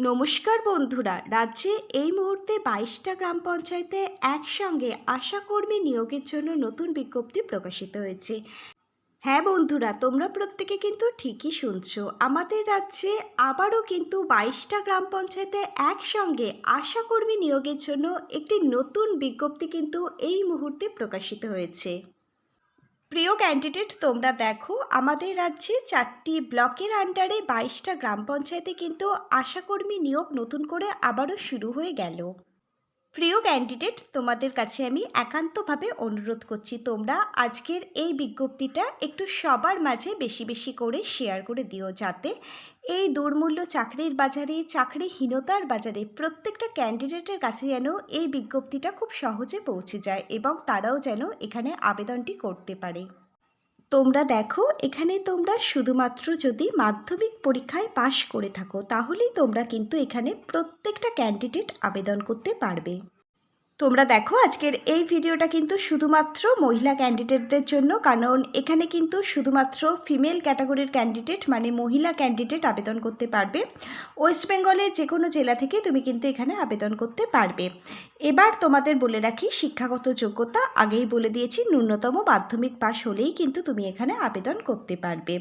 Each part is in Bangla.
নমস্কার বন্ধুরা, রাজ্যে এই মুহূর্তে বাইশটা গ্রাম পঞ্চায়েতে একসঙ্গে আশাকর্মী নিয়োগের জন্য নতুন বিজ্ঞপ্তি প্রকাশিত হয়েছে। হ্যাঁ বন্ধুরা, তোমরা প্রত্যেকে কিন্তু ঠিকই শুনছো। আমাদের রাজ্যে আবারও কিন্তু বাইশটা গ্রাম পঞ্চায়েতে একসঙ্গে আশাকর্মী নিয়োগের জন্য একটি নতুন বিজ্ঞপ্তি কিন্তু এই মুহূর্তে প্রকাশিত হয়েছে। প্রিয় ক্যান্ডিডেট তোমরা দেখো, আমাদের রাজ্যে চারটি ব্লকের আন্ডারে বাইশটা গ্রাম পঞ্চায়েতে কিন্তু আশাকর্মী নিয়োগ নতুন করে আবারও শুরু হয়ে গেল। প্রিয় ক্যান্ডিডেট তোমাদের কাছে আমি একান্তভাবে অনুরোধ করছি, তোমরা আজকের এই বিজ্ঞপ্তিটা একটু সবার মাঝে বেশি বেশি করে শেয়ার করে দিও, যাতে এই দুর্মূল্য চাকরির বাজারে চাকরিহীনতার বাজারে প্রত্যেকটা ক্যান্ডিডেটের কাছে যেন এই বিজ্ঞপ্তিটা খুব সহজে পৌঁছে যায় এবং তারাও যেন এখানে আবেদনটি করতে পারে। তোমরা দেখো, এখানে তোমরা শুধুমাত্র যদি মাধ্যমিক পরীক্ষায় পাশ করে থাকো, তাহলেই তোমরা কিন্তু এখানে প্রত্যেকটা ক্যান্ডিডেট আবেদন করতে পারবে। তোমরা দেখো আজকের এই ভিডিওটা কিন্তু শুধুমাত্র মহিলা ক্যান্ডিডেটদের জন্য, কারণ এখানে কিন্তু শুধুমাত্র ফিমেল ক্যাটাগরির ক্যান্ডিডেট মানে মহিলা ক্যান্ডিডেট আবেদন করতে পারবে। ওয়েস্ট বেঙ্গলে যে কোনো জেলা থেকে তুমি কিন্তু এখানে আবেদন করতে পারবে। এবার তোমাদের বলে রাখি, শিক্ষাগত যোগ্যতা আগেই বলে দিয়েছি, ন্যূনতম মাধ্যমিক পাশ হলেই কিন্তু তুমি এখানে আবেদন করতে পারবে।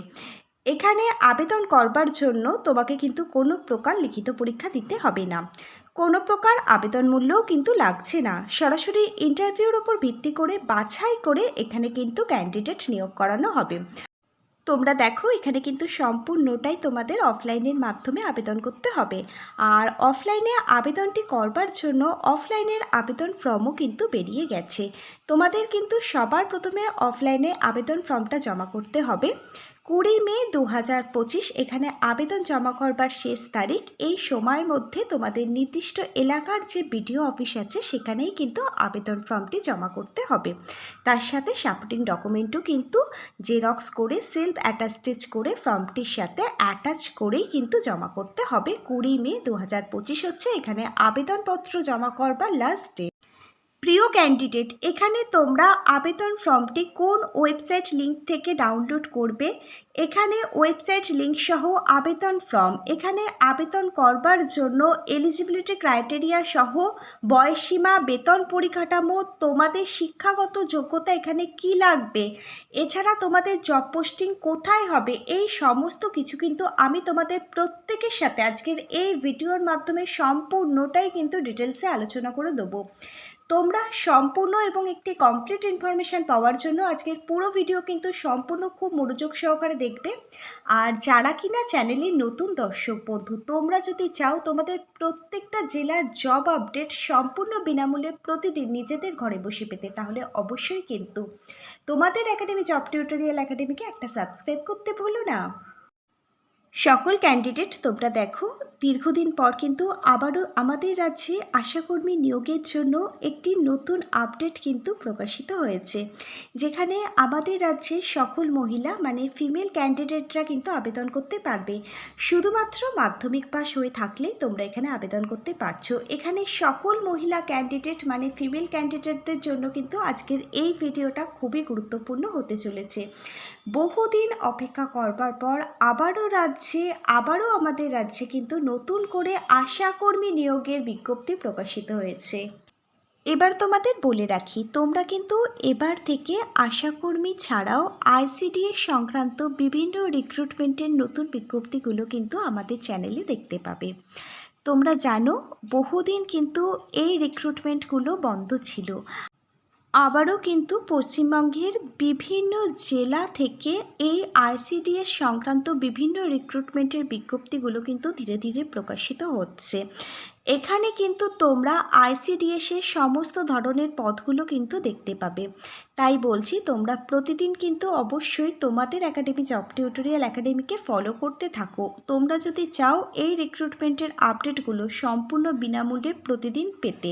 এখানে আবেদন করবার জন্য তোমাকে কিন্তু কোনো প্রকার লিখিত পরীক্ষা দিতে হবে না। কোনো প্রকার আবেদন মূল্যও কিন্তু লাগছে না। সরাসরি ইন্টারভিউর ওপর ভিত্তি করে বাছাই করে এখানে কিন্তু ক্যান্ডিডেট নিয়োগ করানো হবে। তোমরা দেখো, এখানে কিন্তু সম্পূর্ণটাই তোমাদের অফলাইনের মাধ্যমে আবেদন করতে হবে। আর অফলাইনে আবেদনটি করবার জন্য অফলাইনের আবেদন ফর্মও কিন্তু বেরিয়ে গেছে। তোমাদের কিন্তু সবার প্রথমে অফলাইনে আবেদন ফর্মটা জমা করতে হবে। কুড়ি মে দু হাজার পঁচিশ এখানে আবেদন জমা করবার শেষ তারিখ। এই সময়ের মধ্যে তোমাদের নির্দিষ্ট এলাকার যে বিডিও অফিস আছে, সেখানেই কিন্তু আবেদন ফর্মটি জমা করতে হবে। তার সাথে সাপোর্টিং ডকুমেন্টও কিন্তু জেরক্স করে সেলফ অ্যাটাস্টেজ করে ফর্মটির সাথে অ্যাটাচ করেই কিন্তু জমা করতে হবে। কুড়ি মে দু হাজার পঁচিশ হচ্ছে এখানে আবেদনপত্র জমা করবার লাস্ট ডেট প্রিয় ক্যান্ডিডেট এখানে তোমরা আবেদন ফর্মটি কোন ওয়েবসাইট লিঙ্ক থেকে ডাউনলোড করবে? এখানে ওয়েবসাইট লিংক সহ আবেদন ফর্ম এখানে আবেদন করবার জন্য এলিজিবিলিটি ক্রাইটেরিয়া সহ বয়সীমা বেতন পরিকাঠামো, তোমাদের শিক্ষাগত যোগ্যতা এখানে কি লাগবে? এছাড়া তোমাদের জব পোস্টিং কোথায় হবে? এই সমস্ত কিছু কিন্তু আমি তোমাদের প্রত্যেকের সাথে আজকের এই ভিডিওর মাধ্যমে সম্পূর্ণটাই কিন্তু ডিটেলসে আলোচনা করে দেবো। তোমরা সম্পূর্ণ এবং একটি কমপ্লিট ইনফরমেশান পাওয়ার জন্য আজকের পুরো ভিডিও কিন্তু সম্পূর্ণ খুব মনোযোগ সহকারে দেখবে। আর যারা কিনা চ্যানেলের নতুন দর্শক বন্ধু, তোমরা যদি চাও তোমাদের প্রত্যেকটা জেলার জব আপডেট সম্পূর্ণ বিনামূল্যে প্রতিদিন নিজেদের ঘরে বসে পেতে, তাহলে অবশ্যই কিন্তু তোমাদের একাডেমি জব টিউটোরিয়াল একাডেমিকে একটা সাবস্ক্রাইব করতে ভুলো না। সকল ক্যান্ডিডেট তোমরা দেখো, দীর্ঘদিন পর কিন্তু আবারও আমাদের রাজ্যে আশাকর্মী নিয়োগের জন্য একটি নতুন আপডেট কিন্তু প্রকাশিত হয়েছে, যেখানে আমাদের রাজ্যে সকল মহিলা মানে ফিমেল ক্যান্ডিডেটরা কিন্তু আবেদন করতে পারবে। শুধুমাত্র মাধ্যমিক পাশ হয়ে থাকলে তোমরা এখানে আবেদন করতে পারছ। এখানে সকল মহিলা ক্যান্ডিডেট মানে ফিমেল ক্যান্ডিডেটদের জন্য কিন্তু আজকের এই ভিডিওটা খুবই গুরুত্বপূর্ণ হতে চলেছে। বহুদিন অপেক্ষা করবার পর আবারও রাজ্যে, আবারও আমাদের রাজ্যে কিন্তু নতুন করে আশাকর্মী নিয়োগের বিজ্ঞপ্তি প্রকাশিত হয়েছে। এবার তোমাদের বলে রাখি, তোমরা কিন্তু এবার থেকে আশাকর্মী ছাড়াও আইসিডিএস সংক্রান্ত বিভিন্ন রিক্রুটমেন্টের নতুন বিজ্ঞপ্তিগুলো কিন্তু আমাদের চ্যানেলে দেখতে পাবে। তোমরা জানো, বহুদিন কিন্তু এই রিক্রুটমেন্টগুলো বন্ধ ছিল। আবারও কিন্তু পশ্চিমবঙ্গের বিভিন্ন জেলা থেকে এই আইসিডিএস সংক্রান্ত বিভিন্ন রিক্রুটমেন্টের বিজ্ঞপ্তিগুলো কিন্তু ধীরে ধীরে প্রকাশিত হচ্ছে। এখানে কিন্তু তোমরা আইসিডিএসের সমস্ত ধরনের পদগুলো কিন্তু দেখতে পাবে। তাই বলছি, তোমরা প্রতিদিন কিন্তু অবশ্যই তোমাদের একাডেমি জব টিউটোরিয়াল একাডেমিকে ফলো করতে থাকো। তোমরা যদি চাও এই রিক্রুটমেন্টের আপডেটগুলো সম্পূর্ণ বিনামূল্যে প্রতিদিন পেতে,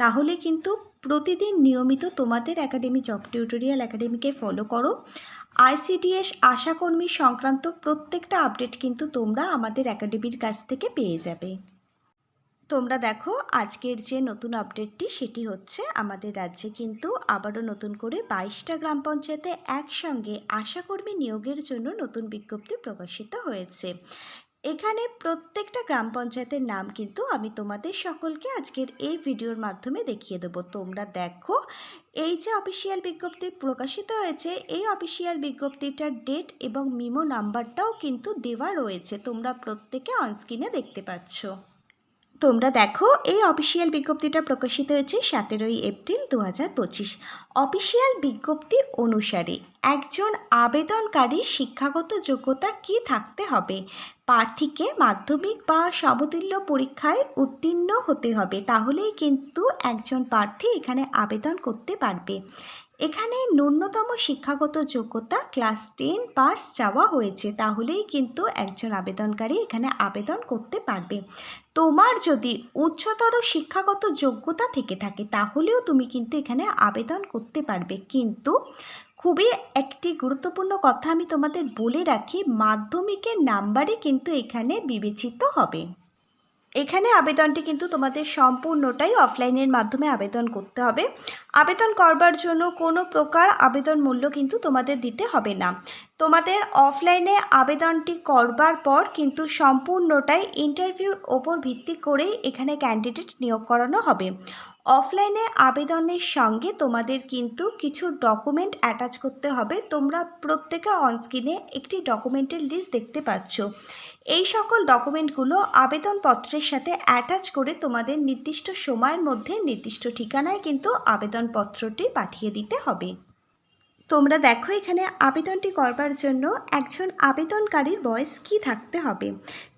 তাহলে কিন্তু প্রতিদিন নিয়মিত তোমাদের একাডেমি জব টিউটোরিয়াল একাডেমিকে ফলো করো। আইসিডিএস আশাকর্মী সংক্রান্ত প্রত্যেকটা আপডেট কিন্তু তোমরা আমাদের একাডেমির কাছ থেকে পেয়ে যাবে। তোমরা দেখো, আজকের যে নতুন আপডেটটি সেটি হচ্ছে আমাদের রাজ্যে কিন্তু আবারও নতুন করে বাইশটা গ্রাম পঞ্চায়েতে একসঙ্গে আশাকর্মী নিয়োগের জন্য নতুন বিজ্ঞপ্তি প্রকাশিত হয়েছে। এখানে প্রত্যেকটা গ্রাম পঞ্চায়েতের নাম কিন্তু আমি তোমাদের সকলকে আজকের এই ভিডিওর মাধ্যমে দেখিয়ে দেবো। তোমরা দেখো, এই যে অফিসিয়াল বিজ্ঞপ্তি প্রকাশিত হয়েছে, এই অফিসিয়াল বিজ্ঞপ্তিটার ডেট এবং মিমো নাম্বারটাও কিন্তু দেওয়া রয়েছে। তোমরা প্রত্যেকে অনস্ক্রিনে দেখতে পাচ্ছ। তোমরা দেখো, এই অফিসিয়াল বিজ্ঞপ্তিটা প্রকাশিত হয়েছে সতেরোই এপ্রিল দু হাজার পঁচিশ। অফিসিয়াল বিজ্ঞপ্তি অনুসারে একজন আবেদনকারীর শিক্ষাগত যোগ্যতা কি থাকতে হবে? প্রার্থীকে মাধ্যমিক বা সমতুল্য পরীক্ষায় উত্তীর্ণ হতে হবে, তাহলেই কিন্তু একজন প্রার্থী এখানে আবেদন করতে পারবে। এখানে ন্যূনতম শিক্ষাগত যোগ্যতা ক্লাস টেন পাস চাওয়া হয়েছে, তাহলেই কিন্তু একজন আবেদনকারী এখানে আবেদন করতে পারবে। তোমার যদি উচ্চতর শিক্ষাগত যোগ্যতা থেকে থাকে, তাহলেও তুমি কিন্তু এখানে আবেদন করতে পারবে। কিন্তু খুবই একটি গুরুত্বপূর্ণ কথা আমি তোমাদের বলে রাখি মাধ্যমিকের নাম্বারে কিন্তু এখানে বিবেচিত হবে। এখানে আবেদনটি কিন্তু তোমাদের সম্পূর্ণটাই অফলাইনের মাধ্যমে আবেদন করতে হবে। আবেদন করবার জন্য কোনো প্রকার আবেদন মূল্য কিন্তু তোমাদের দিতে হবে না। তোমাদের অফলাইনে আবেদনটি করবার পর কিন্তু সম্পূর্ণটাই ইন্টারভিউর ওপর ভিত্তি করেই এখানে ক্যান্ডিডেট নিয়োগ করানো হবে। অফলাইনে আবেদনের সঙ্গে তোমাদের কিন্তু কিছু ডকুমেন্ট অ্যাটাচ করতে হবে। তোমরা প্রত্যেকে অনস্ক্রিনে একটি ডকুমেন্টের লিস্ট দেখতে পাচ্ছ। এই সকল ডকুমেন্টগুলো আবেদনপত্রের সাথে অ্যাটাচ করে তোমাদের নির্দিষ্ট সময়ের মধ্যে নির্দিষ্ট ঠিকানায় কিন্তু আবেদনপত্রটি পাঠিয়ে দিতে হবে। তোমরা দেখো এখানে আবেদনটি করবার জন্য একজন আবেদনকারীর বয়স কি থাকতে হবে।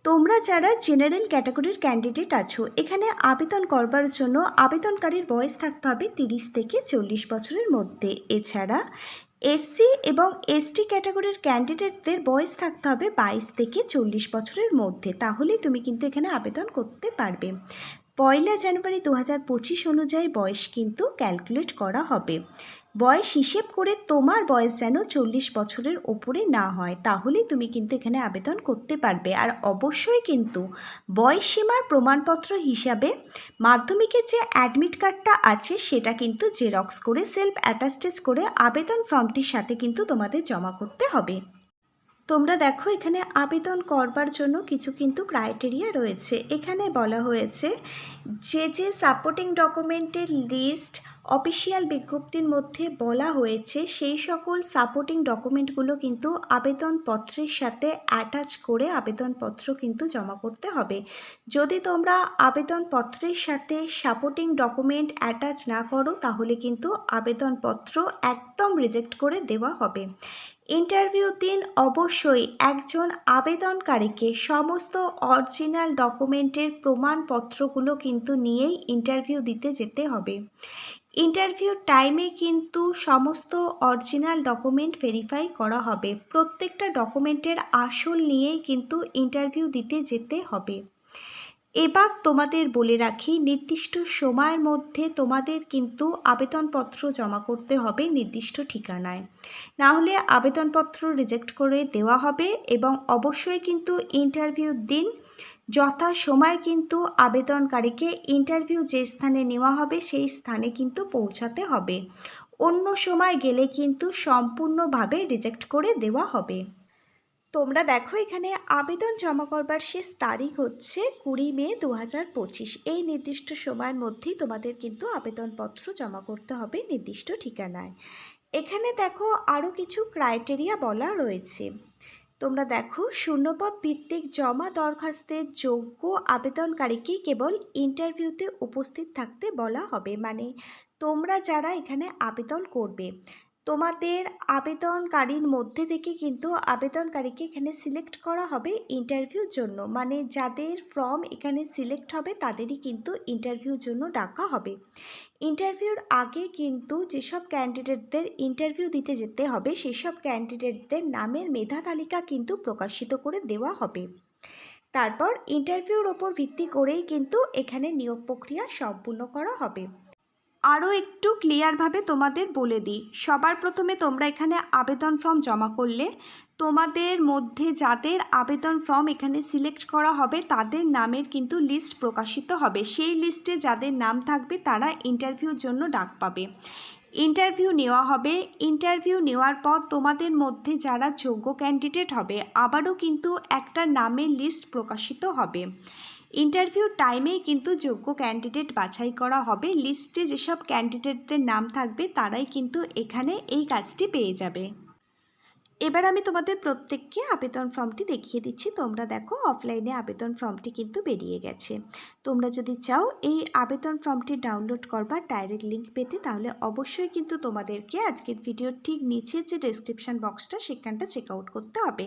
তোমরা যারা জেনারেল ক্যাটাগরির ক্যান্ডিডেট আছো, এখানে আবেদন করবার জন্য আবেদনকারীর বয়স থাকতে হবে তিরিশ থেকে চল্লিশ বছরের মধ্যে। এছাড়া এসসি এবং এসটি ক্যাটাগরির ক্যান্ডিডেটদের বয়স থাকতে হবে বাইশ থেকে চল্লিশ বছরের মধ্যে। তাহলেই তুমি কিন্তু এখানে আবেদন করতে পারবে। পয়লা জানুয়ারি দু হাজার পঁচিশ অনুযায়ী বয়স কিন্তু ক্যালকুলেট করা হবে। বয়স হিসেব করে তোমার বয়স যেন চল্লিশ বছরের ওপরে না হয় তাহলে তুমি কিন্তু এখানে আবেদন করতে পারবে। আর অবশ্যই কিন্তু বয়স সীমার প্রমাণপত্র হিসাবে মাধ্যমিকের যে অ্যাডমিট কার্ডটা আছে, সেটা কিন্তু জেরক্স করে সেলফ অ্যাটাস্টেজ করে আবেদন ফর্মটির সাথে কিন্তু তোমাদের জমা করতে হবে। তোমরা দেখো, এখানে আবেদন করবার জন্য কিছু কিন্তু ক্রাইটেরিয়া রয়েছে। এখানে বলা হয়েছে, যে যে সাপোর্টিং ডকুমেন্টের লিস্ট অফিসিয়াল বিজ্ঞপ্তির মধ্যে বলা হয়েছে, সেই সকল সাপোর্টিং ডকুমেন্টগুলো কিন্তু আবেদনপত্রের সাথে অ্যাটাচ করে আবেদনপত্র কিন্তু জমা করতে হবে। যদি তোমরা আবেদনপত্রের সাথে সাপোর্টিং ডকুমেন্ট অ্যাটাচ না করো, তাহলে কিন্তু আবেদনপত্র একদম রিজেক্ট করে দেওয়া হবে। ইন্টারভিউ দিন অবশ্যই একজন আবেদনকারীকে সমস্ত অরিজিনাল ডকুমেন্টের প্রমাণপত্রগুলো কিন্তু নিয়েই ইন্টারভিউ দিতে যেতে হবে। ইন্টারভিউ টাইমে কিন্তু সমস্ত অরিজিনাল ডকুমেন্ট ভেরিফাই করা হবে। প্রত্যেকটা ডকুমেন্টের আসল নিয়েই কিন্তু ইন্টারভিউ দিতে যেতে হবে। এবার তোমাদের বলে রাখি, নির্দিষ্ট সময়ের মধ্যে তোমাদের কিন্তু আবেদনপত্র জমা করতে হবে নির্দিষ্ট ঠিকানায়। না হলে আবেদনপত্র রিজেক্ট করে দেওয়া হবে এবং অবশ্যই কিন্তু ইন্টারভিউর দিন যথা সময় কিন্তু আবেদনকারীকে ইন্টারভিউ যে স্থানে নেওয়া হবে, সেই স্থানে কিন্তু পৌঁছাতে হবে। অন্য সময় গেলে কিন্তু সম্পূর্ণভাবে রিজেক্ট করে দেওয়া হবে। তোমরা দেখো এখানে আবেদন জমা করবার শেষ তারিখ হচ্ছে কুড়ি মে দু হাজার পঁচিশ। এই নির্দিষ্ট সময়ের মধ্যেই তোমাদের কিন্তু আবেদনপত্র জমা করতে হবে নির্দিষ্ট ঠিকানায়। এখানে দেখো আরও কিছু ক্রাইটেরিয়া বলা রয়েছে। তোমরা দেখো, শূন্যপদ ভিত্তিক জমা দরখাস্তের যোগ্য আবেদনকারীকে কেবল ইন্টারভিউতে উপস্থিত থাকতে বলা হবে। মানে তোমরা যারা এখানে আবেদন করবে, তোমাদের আবেদনকারীর মধ্যে থেকে কিন্তু আবেদনকারীকে এখানে সিলেক্ট করা হবে ইন্টারভিউর জন্য। মানে যাদের ফর্ম এখানে সিলেক্ট হবে, তাদেরই কিন্তু ইন্টারভিউর জন্য ডাকা হবে। ইন্টারভিউর আগে কিন্তু যেসব ক্যান্ডিডেটদের ইন্টারভিউ দিতে যেতে হবে, সেসব ক্যান্ডিডেটদের নামের মেধা তালিকা কিন্তু প্রকাশিত করে দেওয়া হবে। তারপর ইন্টারভিউর ওপর ভিত্তি করেই কিন্তু এখানে নিয়োগ প্রক্রিয়া সম্পূর্ণ করা হবে। আরও একটু ক্লিয়ারভাবে তোমাদের বলে দিই, সবার প্রথমে তোমরা এখানে আবেদন ফর্ম জমা করলে তোমাদের মধ্যে যাদের আবেদন ফর্ম এখানে সিলেক্ট করা হবে, তাদের নামের কিন্তু লিস্ট প্রকাশিত হবে। সেই লিস্টে যাদের নাম থাকবে, তারা ইন্টারভিউর জন্য ডাক পাবে। ইন্টারভিউ নেওয়া হবে। ইন্টারভিউ নেওয়ার পর তোমাদের মধ্যে যারা যোগ্য ক্যান্ডিডেট হবে, আবারও কিন্তু একটা নামের লিস্ট প্রকাশিত হবে। ইন্টারভিউ টাইমেই কিন্তু যোগ্য ক্যান্ডিডেট বাছাই করা হবে। লিস্টে যেসব ক্যান্ডিডেটদের নাম থাকবে, তারাই কিন্তু এখানে এই কাজটি পেয়ে যাবে। এবার আমি তোমাদের প্রত্যেককে আবেদন ফর্মটি দেখিয়ে দিচ্ছি। তোমরা দেখো অফলাইনে আবেদন ফর্মটি কিন্তু বেরিয়ে গেছে। তোমরা যদি চাও এই আবেদন ফর্মটি ডাউনলোড করবার ডাইরেক্ট লিঙ্ক পেতে, তাহলে অবশ্যই কিন্তু তোমাদেরকে আজকের ভিডিওর ঠিক নিচে যে ডেসক্রিপশন বক্সটা সেখানটা চেক আউট করতে হবে।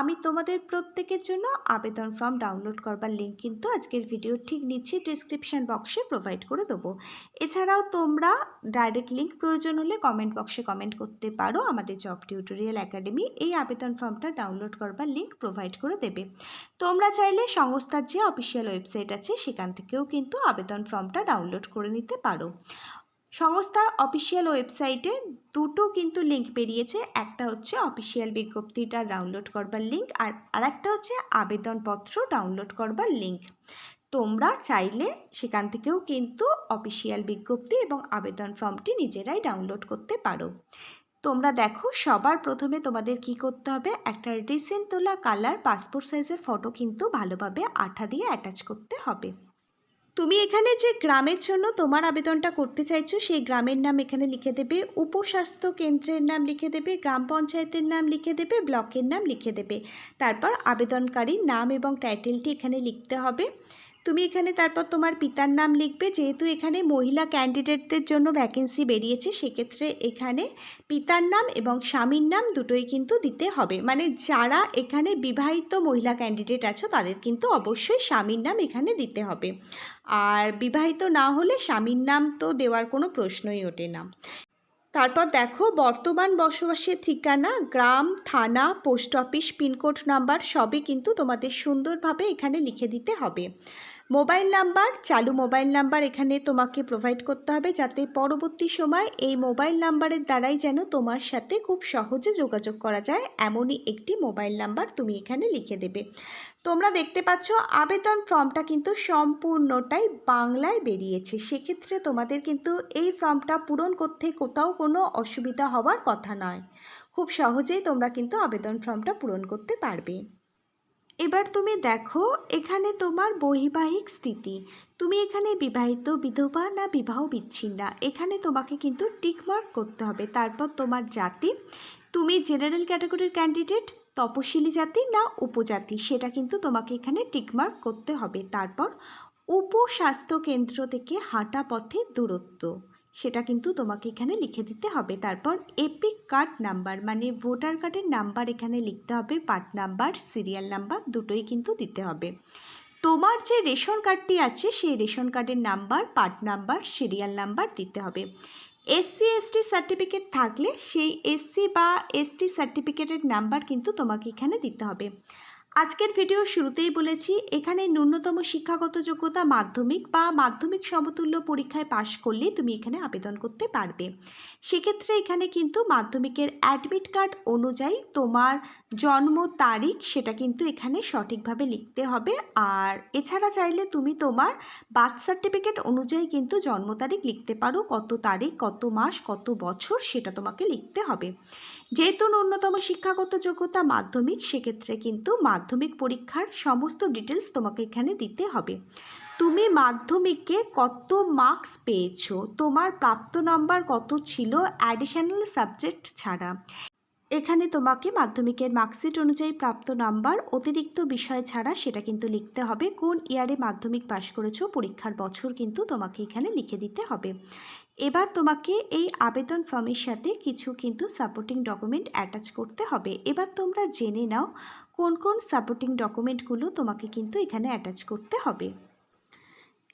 আমি তোমাদের প্রত্যেকের জন্য আবেদন ফর্ম ডাউনলোড করবার লিঙ্ক কিন্তু আজকের ভিডিওর ঠিক নিচে ডেসক্রিপশন বক্সে প্রোভাইড করে দেবো। এছাড়াও তোমরা ডাইরেক্ট লিঙ্ক প্রয়োজন হলে কমেন্ট বক্সে কমেন্ট করতে পারো। আমাদের জব টিউটোরিয়াল একাডেমি এই আবেদন ফর্মটা ডাউনলোড করবার লিঙ্ক প্রোভাইড করে দেবে। তোমরা চাইলে সংস্থার যে অফিসিয়াল ওয়েবসাইট আছে, সেখান থেকেও কিন্তু আবেদন ফর্মটা ডাউনলোড করে নিতে পারো। সংস্থার অফিসিয়াল ওয়েবসাইটে দুটো কিন্তু লিঙ্ক বেরিয়েছে। একটা হচ্ছে অফিসিয়াল বিজ্ঞপ্তিটা ডাউনলোড করবার লিঙ্ক আর আরেকটা হচ্ছে আবেদনপত্র ডাউনলোড করবার লিঙ্ক তোমরা চাইলে সেখান থেকেও কিন্তু অফিসিয়াল বিজ্ঞপ্তি এবং আবেদন ফর্মটি নিজেরাই ডাউনলোড করতে পারো। তোমরা দেখো, সবার প্রথমে তোমাদের কি করতে হবে? একটা রিসেন্ট তোলা কালার পাসপোর্ট সাইজের ফটো কিন্তু ভালোভাবে আঠা দিয়ে অ্যাটাচ করতে হবে। তুমি এখানে যে গ্রামের জন্য তোমার আবেদনটা করতে চাইছো, সেই গ্রামের নাম এখানে লিখে দেবে, উপস্বাস্থ্য কেন্দ্রের নাম লিখে দেবে, গ্রাম পঞ্চায়েতের নাম লিখে দেবে, ব্লকের নাম লিখে দেবে। তারপর আবেদনকারীর নাম এবং টাইটেলটি এখানে লিখতে হবে। তুমি এখানে তারপর তোমার পিতার নাম লিখবে, যেহেতু এখানে মহিলা ক্যান্ডিডেটদের জন্য ভ্যাকেন্সি বেরিয়েছে, সেক্ষেত্রে এখানে পিতার নাম এবং স্বামীর নাম দুটোই কিন্তু দিতে হবে। মানে যারা এখানে বিবাহিত মহিলা ক্যান্ডিডেট আছো, তাদের কিন্তু অবশ্যই স্বামীর নাম এখানে দিতে হবে। আর বিবাহিত না হলে স্বামীর নাম তো দেওয়ার কোনো প্রশ্নই ওঠে না। তারপর দেখো, বর্তমান বসবাসের ঠিকানা, গ্রাম, থানা, পোস্ট অফিস, পিনকোড নাম্বার সবই কিন্তু তোমাদের সুন্দরভাবে এখানে লিখে দিতে হবে। মোবাইল নাম্বার, চালু মোবাইল নাম্বার এখানে তোমাকে প্রোভাইড করতে হবে যাতে পরবর্তী সময় এই মোবাইল নাম্বারের দ্বারাই যেন তোমার সাথে খুব সহজে যোগাযোগ করা যায়। এমনই একটি মোবাইল নাম্বার তুমি এখানে লিখে দেবে। তোমরা দেখতে পাচ্ছ, আবেদন ফর্মটা কিন্তু সম্পূর্ণটাই বাংলায় বেরিয়েছে। সেক্ষেত্রে তোমাদের কিন্তু এই ফর্মটা পূরণ করতে কোথাও কোনো অসুবিধা হওয়ার কথা নয়। খুব সহজেই তোমরা কিন্তু আবেদন ফর্মটা পূরণ করতে পারবে। এবার তুমি দেখো, এখানে তোমার বৈবাহিক স্থিতি। তুমি এখানে বিবাহিত বিধবা না বিবাহ বিচ্ছিন্না। এখানে তোমাকে কিন্তু টিকমার্ক করতে হবে। তারপর তোমার জাতি। তুমি জেনারেল ক্যাটাগরির ক্যান্ডিডেট তপশিলি জাতি না উপজাতি। সেটা কিন্তু তোমাকে এখানে টিকমার্ক করতে হবে। তারপর উপস্বাস্থ্য কেন্দ্র থেকে হাঁটা পথে দূরত্ব। সেটা কিন্তু তোমাকে এখানে লিখে দিতে হবে। তারপর এপিক কার্ড নাম্বার মানে ভোটার কার্ডের নাম্বার এখানে লিখতে হবে পার্ট নাম্বার সিরিয়াল নাম্বার দুটোই কিন্তু দিতে হবে। তোমার যে রেশন কার্ডটি আছে, সেই রেশন কার্ডের number part number serial number দিতে হবে। এসসি এসটি সার্টিফিকেট থাকলে সেই এসসি বা এসটি সার্টিফিকেটের নাম্বার কিন্তু তোমাকে এখানে দিতে হবে। আজকের ভিডিও শুরুতেই বলেছি, এখানে ন্যূনতম শিক্ষাগত যোগ্যতা মাধ্যমিক বা মাধ্যমিক সমতুল্য পরীক্ষায় পাশ করলেই তুমি এখানে আবেদন করতে পারবে। সেক্ষেত্রে এখানে কিন্তু মাধ্যমিকের অ্যাডমিট কার্ড অনুযায়ী তোমার জন্ম তারিখ সেটা কিন্তু এখানে সঠিকভাবে লিখতে হবে। আর এছাড়া চাইলে তুমি তোমার বার্থ সার্টিফিকেট অনুযায়ী কিন্তু জন্ম তারিখ লিখতে পারো, কত তারিখ, কত মাস, কত বছর সেটা তোমাকে লিখতে হবে। যেহেতু ন্যূনতম শিক্ষাগত যোগ্যতা মাধ্যমিক, সেক্ষেত্রে কিন্তু মাধ্যমিক পরীক্ষার সমস্ত ডিটেলস তোমাকে এখানে দিতে হবে। তুমি মাধ্যমিকে কত মার্কস পেয়েছ? তোমার প্রাপ্ত নাম্বার কত ছিল? অ্যাডিশনাল সাবজেক্ট ছাড়া। এখানে তোমাকে মাধ্যমিকের মার্কশিট অনুযায়ী প্রাপ্ত নাম্বার অতিরিক্ত বিষয় ছাড়া সেটা কিন্তু লিখতে হবে। কোন ইয়ারে মাধ্যমিক পাশ করেছ? পরীক্ষার বছর কিন্তু তোমাকে এখানে লিখে দিতে হবে। এবার তোমাকে এই আবেদন ফর্মের সাথে কিছু কিন্তু সাপোর্টিং ডকুমেন্ট অ্যাটাচ করতে হবে। এবার তোমরা জেনে নাও কোন কোন সাপোর্টিং ডকুমেন্টগুলো তোমাকে কিন্তু এখানে অ্যাটাচ করতে হবে।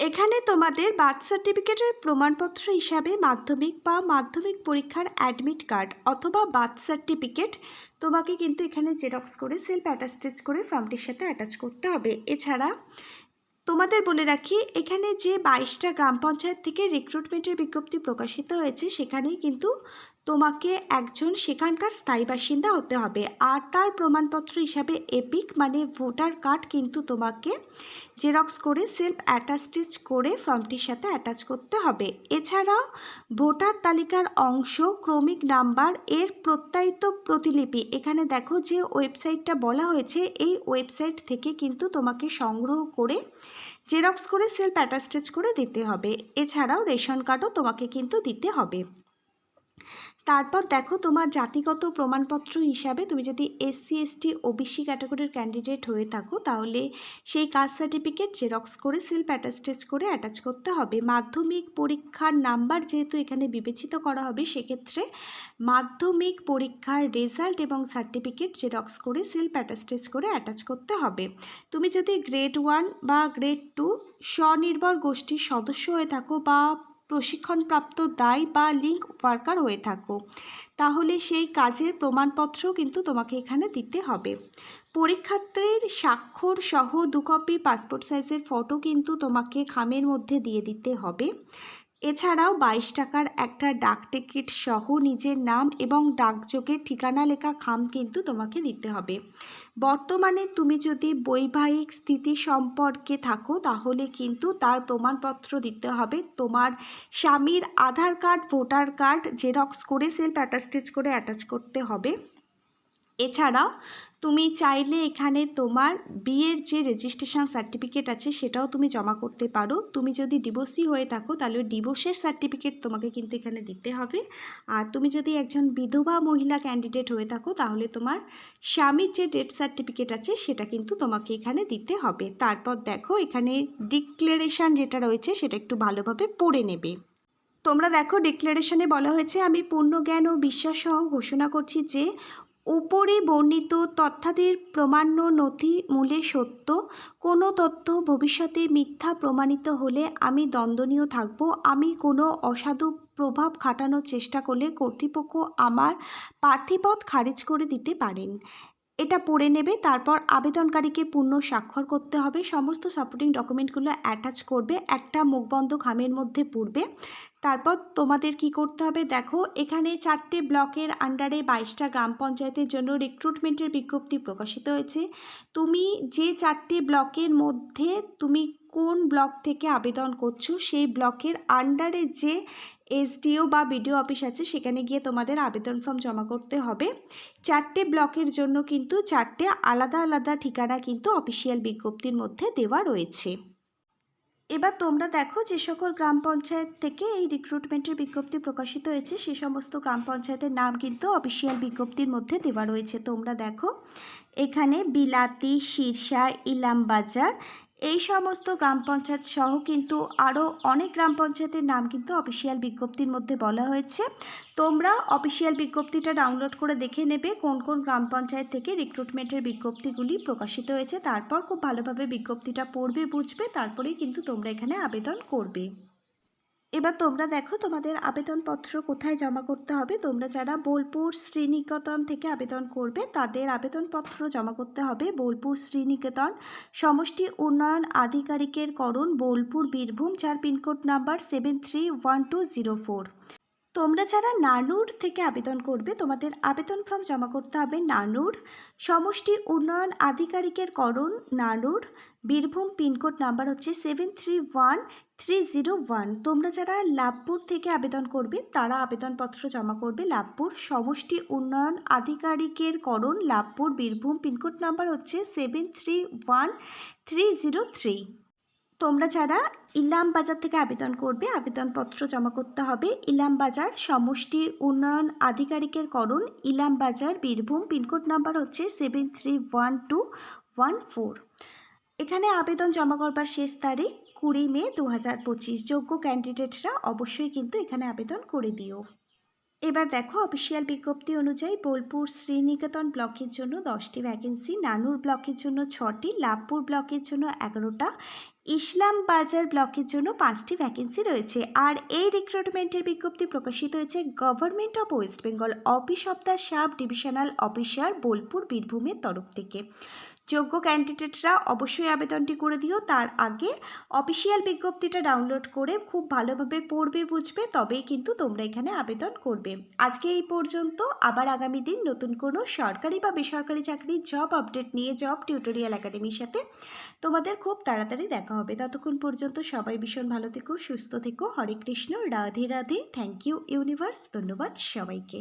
এখানে তোমাদের বার্থ সার্টিফিকেটের প্রমাণপত্র হিসাবে মাধ্যমিক বা মাধ্যমিক পরীক্ষার অ্যাডমিট কার্ড অথবা বার্থ সার্টিফিকেট তোমাকে কিন্তু এখানে জেরক্স করে সেলফ অ্যাটাস্টেজ করে ফর্মটির সাথে অ্যাটাচ করতে হবে। এছাড়া তোমাদের বলে রাখি, এখানে যে বাইশটা গ্রাম পঞ্চায়েত থেকে রিক্রুটমেন্টের বিজ্ঞপ্তি প্রকাশিত হয়েছে, সেখানেই কিন্তু তোমাকে একজন সেখানকার স্থায়ী বাসিন্দা হতে হবে। আর তার প্রমাণপত্র হিসাবে এপিক মানে ভোটার কার্ড কিন্তু তোমাকে জেরক্স করে সেলফ অ্যাটাস্টেজ করে ফর্মটির সাথে অ্যাটাচ করতে হবে। এছাড়াও ভোটার তালিকার অংশ, ক্রমিক নাম্বার, এর প্রত্যায়িত প্রতিলিপি। এখানে দেখো যে ওয়েবসাইটটা বলা হয়েছে, এই ওয়েবসাইট থেকে কিন্তু তোমাকে সংগ্রহ করে জেরক্স করে সেলফ অ্যাটাস্টেজ করে দিতে হবে। এছাড়াও রেশন কার্ডও তোমাকে কিন্তু দিতে হবে। তারপর দেখো তোমার জাতিগত প্রমাণপত্র হিসাবে তুমি যদি এসসি এসটি ওবিসি ক্যাটাগরির ক্যান্ডিডেট হয়ে থাকো, তাহলে সেই কাস্ট সার্টিফিকেট জেরক্স করে সেলফ অ্যাটাস্টেজ করে অ্যাটাচ করতে হবে। মাধ্যমিক পরীক্ষার নাম্বার যেহেতু এখানে বিবেচিত করা হবে, সেক্ষেত্রে মাধ্যমিক পরীক্ষার রেজাল্ট এবং সার্টিফিকেট জেরক্স করে সেলফ অ্যাটাস্টেজ করে অ্যাটাচ করতে হবে। তুমি যদি গ্রেড ওয়ান বা গ্রেড টু স্বনির্ভর গোষ্ঠীর সদস্য হয়ে থাকো বা প্রশিক্ষণপ্রাপ্ত দায় বা লিঙ্ক ওয়ার্কার হয়ে থাকো। তাহলে সেই কাজের প্রমাণপত্র কিন্তু তোমাকে এখানে দিতে হবে। পরীক্ষার্থীর স্বাক্ষর সহ দু কপি পাসপোর্ট সাইজের ফটো কিন্তু তোমাকে খামের মধ্যে দিয়ে দিতে হবে। এছাড়াও বাইশ টাকার একটা ডাক টিকিট সহ নিজের নাম এবং ডাকযোগের ঠিকানা লেখা খাম কিন্তু তোমাকে দিতে হবে। বর্তমানে তুমি যদি বৈবাহিক স্থিতি সম্পর্কে থাকো, তাহলে কিন্তু তার প্রমাণপত্র দিতে হবে। তোমার স্বামীর Aadhaar card, voter card, xerox করে সেলফ অ্যাটাস্টেজ করে অ্যাটাচ করতে হবে। এছাড়াও তুমি চাইলে এখানে তোমার বিয়ের যে রেজিস্ট্রেশন সার্টিফিকেট আছে সেটাও তুমি জমা করতে পারো। তুমি যদি ডিভোর্সি হয়ে থাকো তাহলে ডিভোর্সের সার্টিফিকেট তোমাকে কিন্তু এখানে দিতে হবে। আর তুমি যদি একজন বিধবা মহিলা ক্যান্ডিডেট হয়ে থাকো তাহলে তোমার স্বামীর যে ডেথ সার্টিফিকেট আছে সেটা কিন্তু তোমাকে এখানে দিতে হবে। তারপর দেখো এখানে ডিক্লারেশন যেটা রয়েছে সেটা একটু ভালোভাবে পড়ে নেবে। তোমরা দেখো ডিক্লারেশনে বলা হয়েছে, আমি পূর্ণ জ্ঞান ও বিশ্বাস সহ ঘোষণা করছি যে উপরে বর্ণিত তথ্যাদির প্রমাণ্য নথি মূলে সত্য। কোনো তথ্য ভবিষ্যতে মিথ্যা প্রমাণিত হলে আমি দণ্ডনীয় থাকব। আমি কোনো অসাধু প্রভাব খাটানোর চেষ্টা করলে কর্তৃপক্ষ আমার প্রার্থীপদ খারিজ করে দিতে পারেন। এটা পড়ে নেবে, তারপর আবেদনকারীকে পূর্ণ স্বাক্ষর করতে হবে। সমস্ত সাপোর্টিং ডকুমেন্টগুলো অ্যাটাচ করবে, একটা মুখবন্ধ খামের মধ্যে পড়বে। তারপর তোমাদের কি করতে হবে দেখো, এখানে চারটে ব্লকের আন্ডারে বাইশটা গ্রাম পঞ্চায়েতের জন্য রিক্রুটমেন্টের বিজ্ঞপ্তি প্রকাশিত হয়েছে। তুমি যে চারটে ব্লকের মধ্যে তুমি কোন ব্লক থেকে আবেদন করছ, সেই ব্লকের আন্ডারে যে এসডিও বা বিডিও অফিস আছে, সেখানে গিয়ে তোমাদের আবেদন ফর্ম জমা করতে হবে। চারটে ব্লকের জন্য কিন্তু চারটে আলাদা আলাদা ঠিকানা কিন্তু অফিসিয়াল বিজ্ঞপ্তির মধ্যে দেওয়া রয়েছে। এবার তোমরা দেখো যে সকল গ্রাম পঞ্চায়েত থেকে এই রিক্রুটমেন্টের বিজ্ঞপ্তি প্রকাশিত হয়েছে, সে সমস্ত গ্রাম পঞ্চায়েতের নাম কিন্তু অফিসিয়াল বিজ্ঞপ্তির মধ্যে দেওয়া রয়েছে। তোমরা দেখো, এখানে বিলাতি শীর্ষা ইলামবাজার এই সমস্ত গ্রাম পঞ্চায়েত সহ কিন্তু আরও অনেক গ্রাম পঞ্চায়েতের নাম কিন্তু অফিসিয়াল বিজ্ঞপ্তির মধ্যে বলা হয়েছে। তোমরা অফিসিয়াল বিজ্ঞপ্তিটা ডাউনলোড করে দেখে নেবে কোন কোন গ্রাম পঞ্চায়েত থেকে রিক্রুটমেন্টের বিজ্ঞপ্তিগুলি প্রকাশিত হয়েছে। তারপর খুব ভালোভাবে বিজ্ঞপ্তিটা পড়বে, বুঝবে, তারপরেই কিন্তু তোমরা এখানে আবেদন করবে। এবার তোমরা দেখো তোমাদের আবেদনপত্র কোথায় জমা করতে হবে। তোমরা যারা বোলপুর শ্রীনিকেতন থেকে আবেদন করবে, তাদের আবেদনপত্র জমা করতে হবে বোলপুর শ্রীনিকেতন। সমষ্টি উন্নয়ন আধিকারিকের করণ বোলপুর বীরভূম, যার pincode number seven three one two zero four তোমরা যারা নানুর থেকে আবেদন করবে, তোমাদের আবেদন ফর্ম জমা করতে হবে নানুর। সমষ্টি উন্নয়ন আধিকারিকের করণ নানুর। বীরভূম পিনকোড নাম্বার হচ্ছে seven three one three zero one তোমরা যারা লাভপুর থেকে আবেদন করবে, তারা আবেদনপত্র জমা করবে। লাভপুর সমষ্টি উন্নয়ন আধিকারিকের করণ, লাভপুর বীরভূম পিনকোড নাম্বার হচ্ছে seven three one three zero three তোমরা যারা ইলাম বাজার থেকে আবেদন করবে, আবেদনপত্র জমা করতে হবে। ইলাম বাজার সমষ্টি উন্নয়ন আধিকারিকের করণ Ilambazar Birbhum pin code number হচ্ছে seven three one two one four এখানে আবেদন জমা করবার শেষ তারিখ কুড়ি মে দু হাজার পঁচিশ যোগ্য ক্যান্ডিডেটরা অবশ্যই কিন্তু এখানে আবেদন করে দিও। এবার দেখো অফিসিয়াল বিজ্ঞপ্তি অনুযায়ী বোলপুর শ্রীনিকেতন ব্লকের জন্য দশটি ভ্যাকেন্সি নানুর ব্লকের জন্য ছটি, লাভপুর ব্লকের জন্য এগারোটা, ইসলাম বাজার ব্লকের জন্য পাঁচটি ভ্যাকেন্সি রয়েছে। আর এই রিক্রুটমেন্টের বিজ্ঞপ্তি প্রকাশিত হয়েছে government of West Bengal office of the sub divisional officer Bolpur, বীরভূমের তরফ থেকে। যোগ্য ক্যান্ডিডেটরা অবশ্যই আবেদনটি করে দিও। তার আগে অফিসিয়াল বিজ্ঞপ্তিটা ডাউনলোড করে খুব ভালোভাবে পড়বে, বুঝবে, তবেই কিন্তু তোমরা এখানে আবেদন করবে। আজকে এই পর্যন্ত। আবার আগামী দিন নতুন কোনো সরকারি বা বেসরকারি চাকরির জব আপডেট নিয়ে জব টিউটোরিয়াল একাডেমির সাথে তোমাদের খুব তাড়াতাড়ি দেখা হবে। ততক্ষণ পর্যন্ত সবাই ভীষণ ভালো থেকো, সুস্থ থেকো। Hare Krishna, Radhe Radhe. Thank you universe ধন্যবাদ সবাইকে।